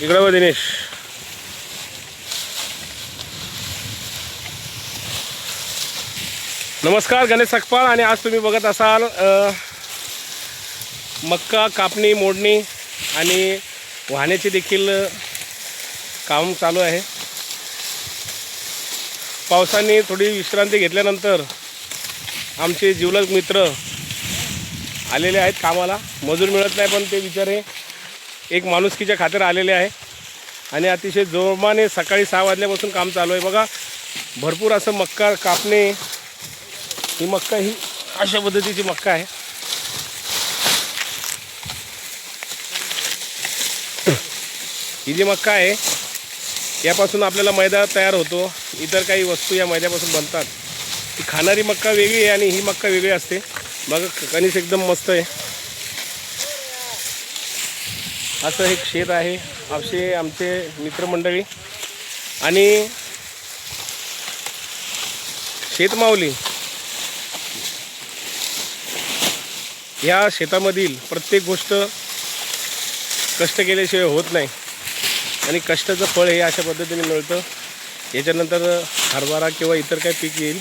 इकडं बघ दिनेश. नमस्कार गणेश सकपाळ आणि आज तुम्ही बघत असाल मक्का कापणी मोडणी आणि वाहण्याचे देखील काम चालू आहे. पावसाने थोडी विश्रांती घेतल्यानंतर आमचे जिवलग मित्र आलेले आहेत कामाला. मजूर मिळत नाही पण ते बिचारे एक माणुसकीच्या खातर आलेले आहे. आणि अतिशय जोमाने सकाळी सहा वाजल्यापासून काम चालू आहे. बघा भरपूर असं मक्का कापणे ही मक्का ही अशा पद्धतीची मक्का आहे. ही जी मक्का आहे यापासून आपल्याला मैदा तयार होतो. इतर काही वस्तू या मैद्यापासून बनतात. ती खाणारी मक्का वेगळी आहे आणि ही मक्का वेगळी असते. बघा कणीस एकदम मस्त आहे. असं एक शेत आहे असे आमचे मित्रमंडळी. आणि शेतमावली या शेतामधील प्रत्येक गोष्ट कष्ट केल्याशिवाय होत नाही. आणि कष्टाचं फळ हे अशा पद्धतीने मिळतं. याच्यानंतर हरभरा किंवा इतर काही पीक येईल.